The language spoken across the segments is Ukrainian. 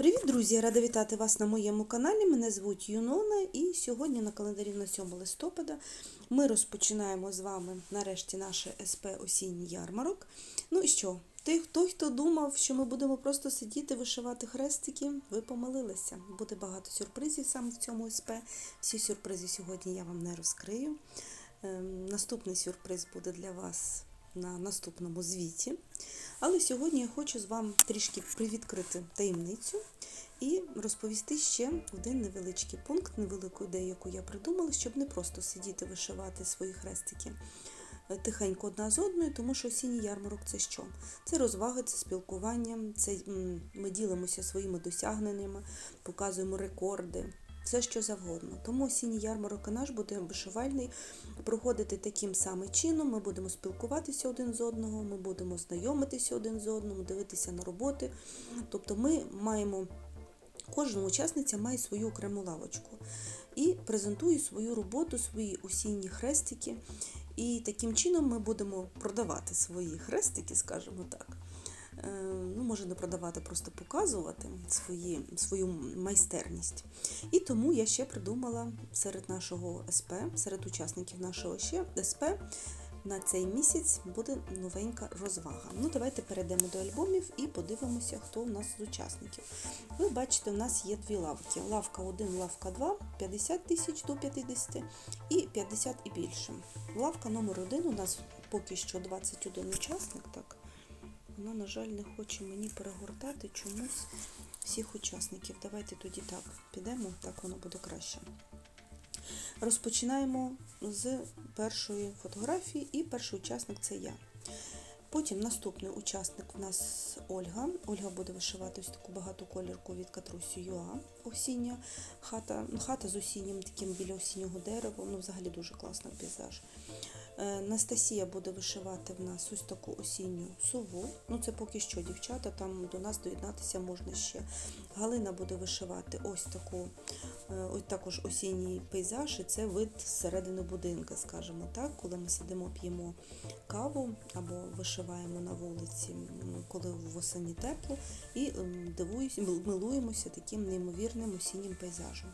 Привіт, друзі! Рада вітати вас на моєму каналі. Мене звуть Юнона, і сьогодні на календарі на 7 листопада ми розпочинаємо з вами нарешті наше СП осінній ярмарок. Ну і що? Той, той, хто думав, що ми будемо просто сидіти, вишивати хрестики, ви помилилися. Буде багато сюрпризів саме в цьому СП. Всі сюрпризи сьогодні я вам не розкрию. Ем, Наступний сюрприз буде для вас на наступному звіті. Але сьогодні я хочу з вами трішки привідкрити таємницю і розповісти ще один невеличкий пункт, невелику ідею, яку я придумала, щоб не просто сидіти вишивати свої хрестики е, тихенько одна з одною, тому що осінній ярмарок це що? Це розваги, це спілкування, це ми ділимося своїми досягненнями, показуємо рекорди. Все що завгодно. Тому осінній ярмарок і наш буде вишивальний проходити таким самим чином. Ми будемо спілкуватися один з одного, ми будемо знайомитися один з одним, дивитися на роботи. Тобто ми маємо, кожна учасниця має свою окрему лавочку і презентує свою роботу, свої осінні хрестики. І таким чином ми будемо продавати свої хрестики, скажімо так. Е, Ну, може не продавати, просто показувати свої, свою майстерність. І тому я ще придумала серед нашого СП, серед учасників нашого ще СП на цей місяць буде новенька розвага. Ну, давайте перейдемо до альбомів і подивимося, хто у нас з учасників. Ви бачите, у нас є дві лавки. Лавка 1, лавка 2, 50 тисяч до 50 і 50 і більше. Лавка номер 1 у нас поки що 21 учасник. так. На жаль, не хоче мені перегортати чомусь всіх учасників. Давайте тоді так підемо, так воно буде краще. Розпочинаємо з першої фотографії, і перший учасник це я. Потім наступний учасник у нас Ольга. Ольга буде вишивати ось таку багатоколірку від Катрусі Юа осіння хата. Ну, хата з осіннім таким біля осіннього дерева. Ну, взагалі дуже класний пейзаж. Е, Анастасія буде вишивати в нас ось таку осінню сову. Ну, це поки що дівчата, там до нас доєднатися можна ще. Галина буде вишивати ось таку, е, ось також осінній пейзаж, і це вид зсередини будинка, скажімо так, коли ми сидимо, п'ємо каву або вишиваємо на вулиці, коли восені тепло, і дивуюсь, милуємося таким неймовірним осіннім пейзажем.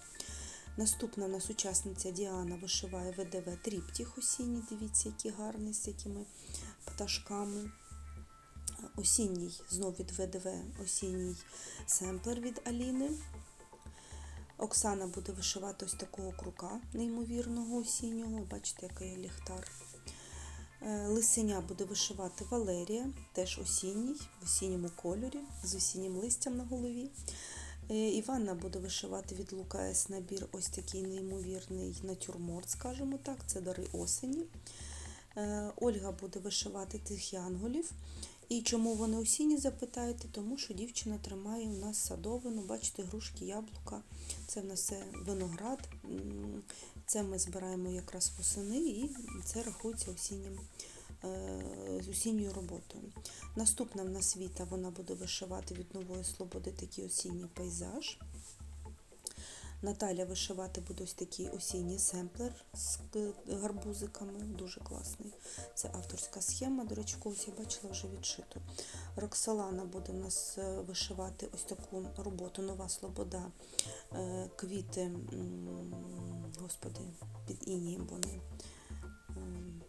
Наступна у нас учасниця Діана вишиває ВДВ тріптіх осінній. Дивіться, який гарний з якими пташками. Осінній, знов від ВДВ, осінній семплер від Аліни. Оксана буде вишивати ось такого крука, неймовірного осіннього. Бачите, який ліхтар. Е, Лисеня буде вишивати Валерія, теж осінній, в осінньому кольорі, з осіннім листям на голові. Е, Іванна буде вишивати від Лука С набір ось такий неймовірний натюрморт, скажімо так, це дари осені. Е, Ольга буде вишивати тих янголів. І чому вони осінні, запитаєте? Тому що дівчина тримає у нас садовину, бачите, грушки, яблука. Це в нас все виноград. Це ми збираємо якраз восени і це рахується осіннім, з осінньою роботою. Наступна в нас Віта, вона буде вишивати від нової свободи такий осінній пейзаж. Наталя вишивати буде ось такий осінній семплер з е, гарбузиками, дуже класний. Це авторська схема, до речі, когось я бачила вже відшиту. Роксолана буде у нас е, вишивати ось таку роботу Нова Слобода, е, квіти, господи, під інієм вони.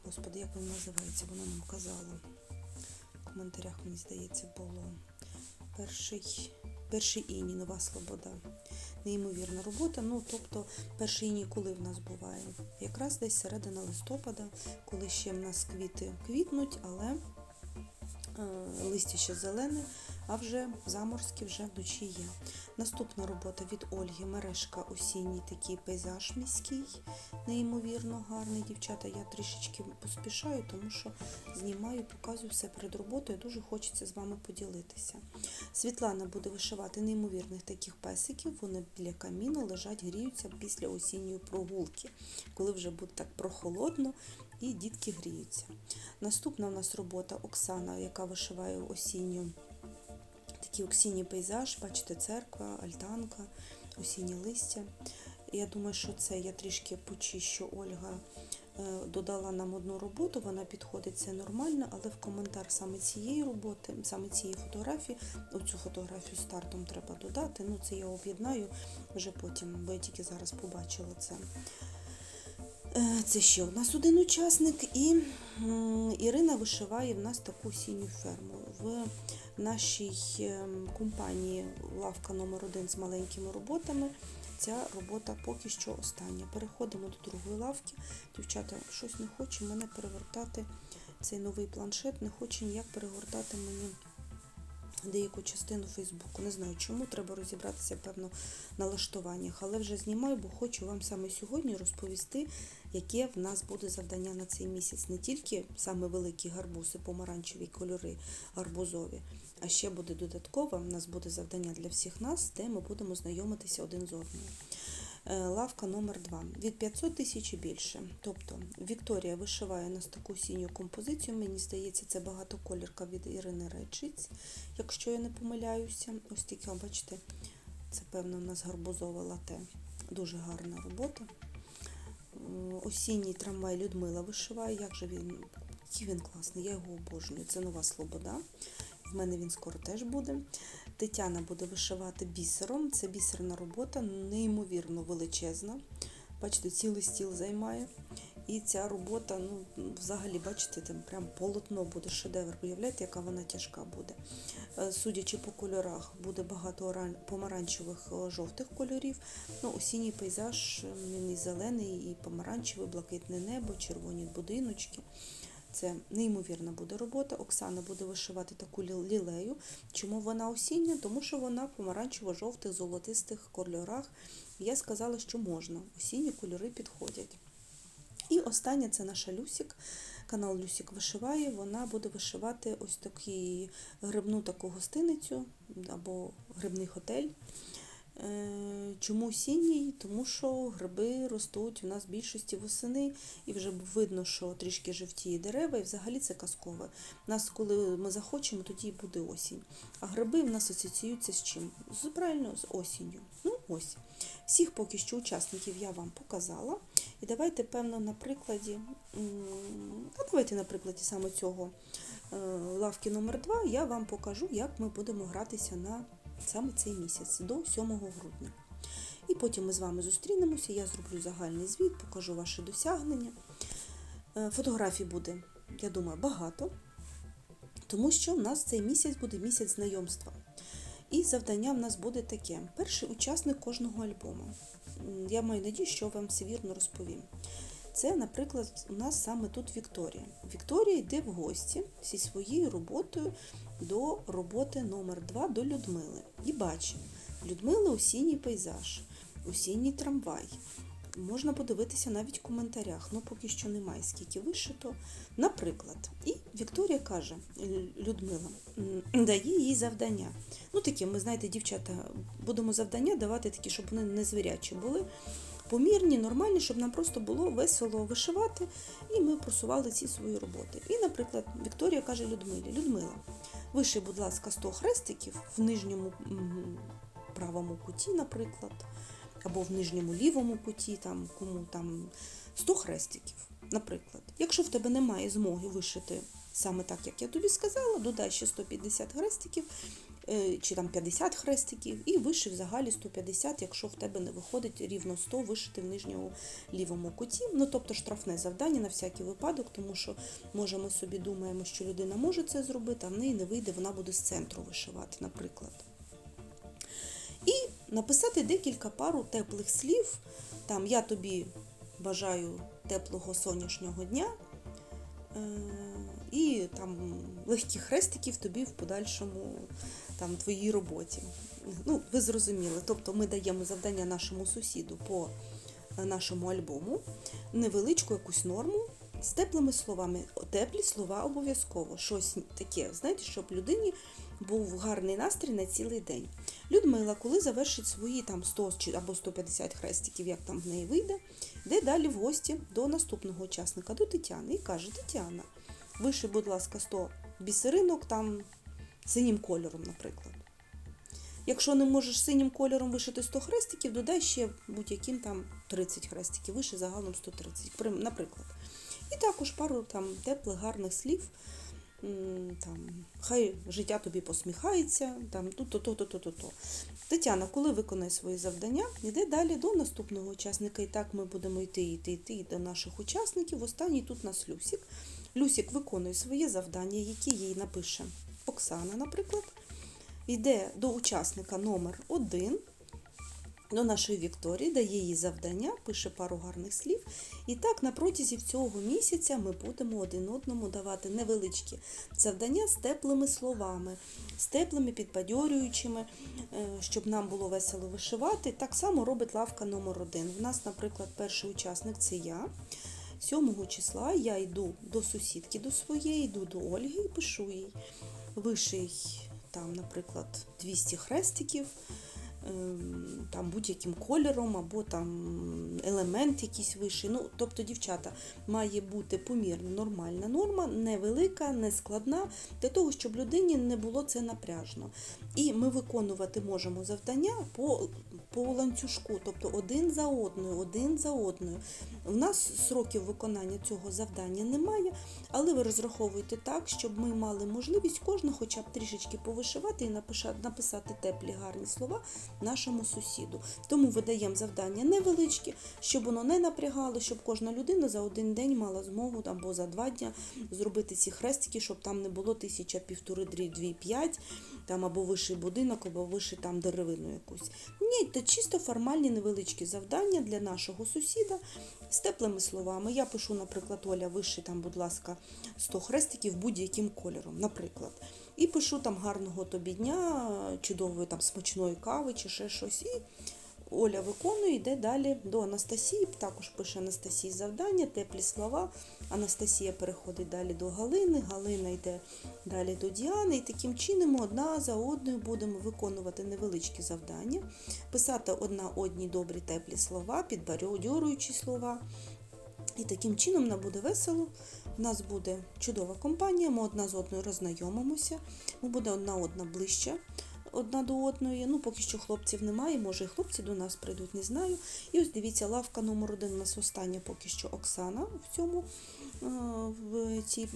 Господи, як воно називається, вона нам казала. В коментарях, мені здається, було. Перший, перший іні, нова свобода. Неймовірна робота. Ну, тобто, перший іні коли в нас буває? Якраз десь середина листопада, коли ще в нас квіти квітнуть, але листя ще зелене, а вже заморські вже вночі є. Наступна робота від Ольги Мережка осінній такий пейзаж міський, неймовірно гарний. Дівчата, я трішечки поспішаю, тому що знімаю, показую все перед роботою. Дуже хочеться з вами поділитися. Світлана буде вишивати неймовірних таких песиків. Вони біля каміну лежать, гріються після осінньої прогулки, коли вже буде так прохолодно і дітки гріються. Наступна у нас робота Оксана, яка вишиває осінню такий осінній пейзаж, бачите, церква, альтанка, осіннє листя. Я думаю, що це я трішки почищу Ольга е, додала нам одну роботу, вона підходить, це нормально, але в коментар саме цієї роботи, саме цієї фотографії, оцю фотографію стартом треба додати. Ну, це я об'єднаю вже потім, бо я тільки зараз побачила це. Е, Це ще у нас один учасник, і Ірина вишиває в нас таку сіню ферму. В нашій ем, компанії лавка номер 1 з маленькими роботами. Ця робота поки що остання. Переходимо до другої лавки. Дівчата, щось не хоче мене перевертати. Цей новий планшет не хоче ніяк перегортати мені деяку частину Фейсбуку. Не знаю чому, треба розібратися, певно, на налаштуваннях. Але вже знімаю, бо хочу вам саме сьогодні розповісти, яке в нас буде завдання на цей місяць. Не тільки саме великі гарбузи, помаранчеві кольори гарбузові, а ще буде додатково. У нас буде завдання для всіх нас, де ми будемо знайомитися один з одним. Е, Лавка номер 2 від 500 тисяч і більше. Тобто Вікторія вишиває нас таку синю композицію. Мені здається, це багатоколірка від Ірини Речиць, якщо я не помиляюся. Ось таке, бачите, це певно у нас гарбузове лате. Дуже гарна робота. Осінній трамвай Людмила вишиває. Як же він? Який він класний, я його обожнюю. Це нова Слобода. В мене він скоро теж буде. Тетяна буде вишивати бісером. Це бісерна робота, неймовірно величезна. Бачите, цілий стіл займає. І ця робота, ну, взагалі, бачите, там прям полотно буде шедевр. Уявляєте, яка вона тяжка буде. Е, Судячи по кольорах, буде багато помаранчевих е, жовтих кольорів. Ну, осінній пейзаж, він і зелений, і помаранчевий, блакитне небо, червоні будиночки. Це неймовірна буде робота. Оксана буде вишивати таку лілею. Чому вона осіння? Тому що вона в помаранчево-жовтих, золотистих кольорах. Я сказала, що можна. Осінні кольори підходять. І остання це наша Люсік. Канал Люсік вишиває. Вона буде вишивати ось такі грибну таку гостиницю або грибний готель. Е, Чому осінній? Тому що гриби ростуть у нас в більшості восени, і вже видно, що трішки жовтіє дерева, і взагалі це казкове. У нас, коли ми захочемо, тоді і буде осінь. А гриби в нас асоціюються з чим? З правильно, з осінню. Ну, ось. Всіх поки що учасників я вам показала. І давайте, певно, на прикладі, а давайте на прикладі саме цього е, лавки номер 2 я вам покажу, як ми будемо гратися на саме цей місяць до 7 грудня. І потім ми з вами зустрінемося, я зроблю загальний звіт, покажу ваші досягнення. Е, Фотографій буде, я думаю, багато, тому що в нас цей місяць буде місяць знайомства. І завдання в нас буде таке: перший учасник кожного альбому. Я маю надію, що вам все вірно розповім. Це, наприклад, у нас саме тут Вікторія. Вікторія йде в гості зі своєю роботою до роботи номер 2 до Людмили. І бачимо, Людмила осінній пейзаж, осінній трамвай. Можна подивитися навіть в коментарях, ну поки що немає, скільки вишито. Наприклад, і Вікторія каже, Людмила дає їй завдання. Ну такі, ми знаєте, дівчата, будемо завдання давати такі, щоб вони не звірячі були. Помірні, нормальні, щоб нам просто було весело вишивати, і ми просували ці свої роботи. І, наприклад, Вікторія каже Людмилі: Людмила, виши, будь ласка, 100 хрестиків в нижньому правому куті, наприклад, або в нижньому лівому куті, там кому там 100 хрестиків. Наприклад, якщо в тебе немає змоги вишити саме так, як я тобі сказала, додай ще 150 хрестиків чи там 50 хрестиків, і вишив взагалі 150, якщо в тебе не виходить рівно 100 вишити в нижньому лівому куті. Ну тобто штрафне завдання на всякий випадок, тому що може ми собі думаємо, що людина може це зробити, а в неї не вийде, вона буде з центру вишивати, наприклад. І написати декілька пару теплих слів. Там я тобі бажаю теплого сонячного дня. Е, І там легких хрестиків тобі в подальшому там твоїй роботі. Ну, ви зрозуміли. Тобто ми даємо завдання нашому сусіду по е, нашому альбому, невеличку якусь норму з теплими словами. Теплі слова обов'язково. Щось таке, знаєте, щоб людині був гарний настрій на цілий день. Людмила, коли завершить свої там 100 або 150 хрестиків, як там в неї вийде, йде далі в гості до наступного учасника, до Тетяни, і каже: Тетяна, виши, будь ласка, 100 бісеринок там синім кольором, наприклад. Якщо не можеш синім кольором вишити 100 хрестиків, додай ще будь-яким там 30 хрестиків, виши загалом 130, наприклад. І також пару там теплих, гарних слів. Там, хай життя тобі посміхається, там то-то, то-то, то-то, то. Тетяна, коли виконає свої завдання, йде далі до наступного учасника. І так ми будемо йти, йти, йти до наших учасників. Останній тут у нас Люсік. Люсік виконує своє завдання, які їй напише Оксана, наприклад. Йде до учасника номер 1 до нашої Вікторії, дає їй завдання, пише пару гарних слів. І так на протязі цього місяця ми будемо один одному давати невеличкі завдання з теплими словами, з теплими, підбадьорюючими, е, щоб нам було весело вишивати. Так само робить лавка номер 1 В нас, наприклад, перший учасник це я. 7 числа я йду до сусідки до своєї, йду до Ольги і пишу їй. Виший там, наприклад, 200 хрестиків там будь-яким кольором або там елемент якийсь вищий. Ну, тобто, дівчата, має бути помірна нормальна норма, невелика, не складна, для того, щоб людині не було це напряжно. І ми виконувати можемо завдання по, по ланцюжку, тобто один за одною, один за одною. У нас сроків виконання цього завдання немає, але ви розраховуєте так, щоб ми мали можливість кожна хоча б трішечки повишивати і написати теплі гарні слова нашому сусіду. Тому видаємо завдання невеличкі, щоб воно не напрягало, щоб кожна людина за один день мала змогу або за два дні зробити ці хрестики, щоб там не було тисяча, півтори, дві, дві, п'ять, там або вищий будинок, або вищий там деревину якусь. Ні, це чисто формальні невеличкі завдання для нашого сусіда з теплими словами. Я пишу, наприклад, Оля, виши там, будь ласка, 100 хрестиків будь-яким кольором, наприклад. І пишу там гарного тобі дня, чудової там смачної кави чи ще щось. І Оля виконує, йде далі до Анастасії. Також пише Анастасії завдання, теплі слова. Анастасія переходить далі до Галини, Галина йде далі до Діани. І таким чином одна за одною будемо виконувати невеличкі завдання, писати одна одній добрі теплі слова, підбадьорюючі слова. І таким чином нам буде весело. У нас буде чудова компанія, ми одна з одною роззнайомимося, ми буде одна одна ближче одна до одної. Ну, поки що хлопців немає, може і хлопці до нас прийдуть, не знаю. І ось дивіться, лавка номер один у нас остання поки що Оксана в цьому, е, в, ці,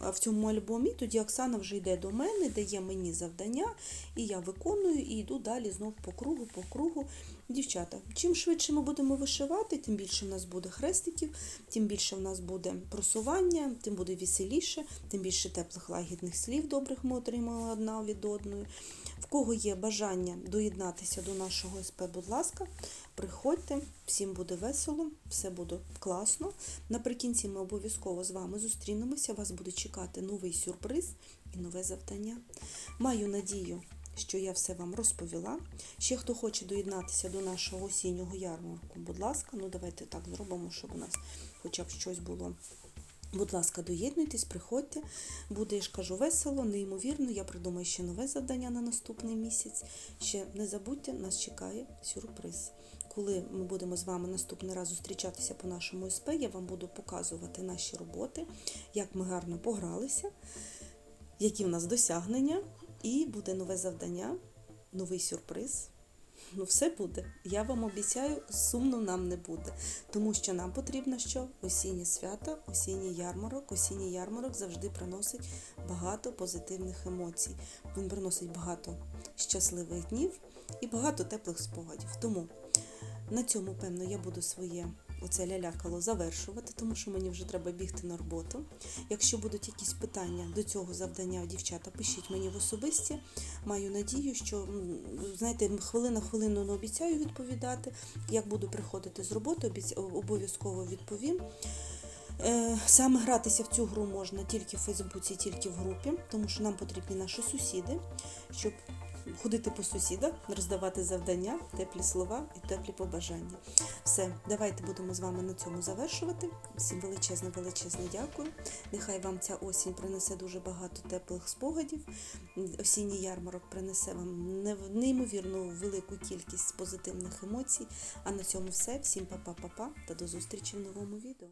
в цьому альбомі. Тоді Оксана вже йде до мене, дає мені завдання, і я виконую і йду далі знов по кругу, по кругу. Дівчата, чим швидше ми будемо вишивати, тим більше в нас буде хрестиків, тим більше в нас буде просування, тим буде веселіше, тим більше теплих лагідних слів добрих ми отримали одна від одної. В кого є бажання доєднатися до нашого СП, будь ласка, приходьте, всім буде весело, все буде класно. Наприкінці ми обов'язково з вами зустрінемося. Вас буде чекати новий сюрприз і нове завдання. Маю надію, що я все вам розповіла. Ще хто хоче доєднатися до нашого осіннього ярмарку, будь ласка, ну давайте так зробимо, щоб у нас хоча б щось було. Будь ласка, доєднуйтесь, приходьте. Буде, я ж кажу, весело, неймовірно. Я придумаю ще нове завдання на наступний місяць. Ще не забудьте, нас чекає сюрприз. Коли ми будемо з вами наступний раз зустрічатися по нашому СП, я вам буду показувати наші роботи, як ми гарно погралися, які в нас досягнення, і буде нове завдання, новий сюрприз. Ну, все буде. Я вам обіцяю, сумно нам не буде. Тому що нам потрібно що? Осіннє свято, осінній ярмарок. Осінній ярмарок завжди приносить багато позитивних емоцій. Він приносить багато щасливих днів і багато теплих спогадів. Тому на цьому, певно, я буду своє оце лялякало завершувати, тому що мені вже треба бігти на роботу. Якщо будуть якісь питання до цього завдання, дівчата, пишіть мені в особисті. Маю надію, що знаєте, хвилина хвилину не обіцяю відповідати. Як буду приходити з роботи, обов'язково відповім. Е, Саме гратися в цю гру можна тільки в Фейсбуці, тільки в групі, тому що нам потрібні наші сусіди, щоб ходити по сусідах, роздавати завдання, теплі слова і теплі побажання. Все, давайте будемо з вами на цьому завершувати. Всім величезне, величезне дякую. Нехай вам ця осінь принесе дуже багато теплих спогадів. Осінній ярмарок принесе вам неймовірну велику кількість позитивних емоцій. А на цьому все. Всім па-па-па-па та до зустрічі в новому відео.